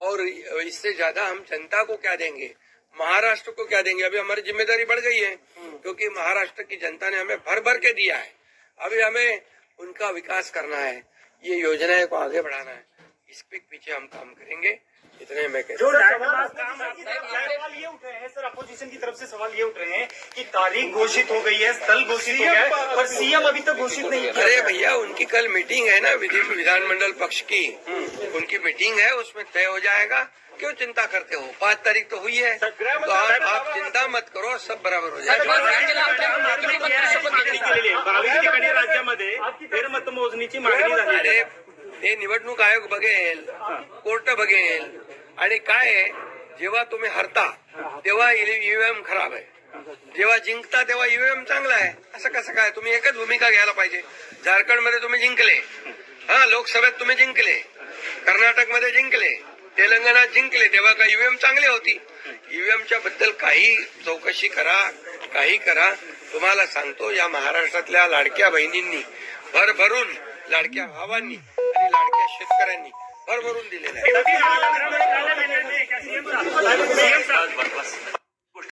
और इससे ज़्यादा हम जनता को क्या देंगे? महाराष्ट्र को क्या देंगे? अभी हमारी ज़िम्मेदारी बढ़ गई है क्योंकि महाराष्ट्र की जनता ने हमें भर भर के दिया है। अभी हमें उनका विकास करना है ये योजनाएँ को आगे बढ़ाना है। इसके पीछे हम काम करेंगे। इतने मैं कहता जो हूँ। लैंडमार्क काम है, सवाल ये उठ रहे अपोजिशन की तरफ़ से सवाल ये उठ रहे हैं कि तारीख घोषित हो गई है स्थल घोषित हो गया है पर सीएम अभी तक घोषित नहीं किया अरे भैया उनकी कल मीटिंग है ना विधि विधानमंडल पक्ष की। उनकी मीटिंग है उसमें तय हो जाएगा क्यों चिंता करते हो? पाँच तारीख तो हुई है। तो आप, आप चिंता मत करो सब बराबर हो जाएगा। अरे ते निवडणूक आयोग बघेल कोर्ट बघेल. आणि काय आहे? जेव्हा तुम्ही हरता तेव्हा ईव्हीएम खराब आहे. जेव्हा जिंकता तेव्हा ईव्हीएम चांगला आहे. असं कसं काय? तुम्ही एकच भूमिका घ्यायला पाहिजे. झारखंडमध्ये तुम्ही जिंकले. हा लोकसभेत तुम्ही जिंकले. कर्नाटकमध्ये जिंकले. तेलंगणात जिंकले. तेव्हा का ईव्हीएम चांगली होती. ईव्हीएमच्या बद्दल काही चौकशी करा काही करा. तुम्हाला सांगतो या महाराष्ट्रातल्या लाडक्या बहिणींनी भरभरून लाडक्या भावांनी आणि लाडक्या शेतकऱ्यांनी भरभरून दिलेलं आहे.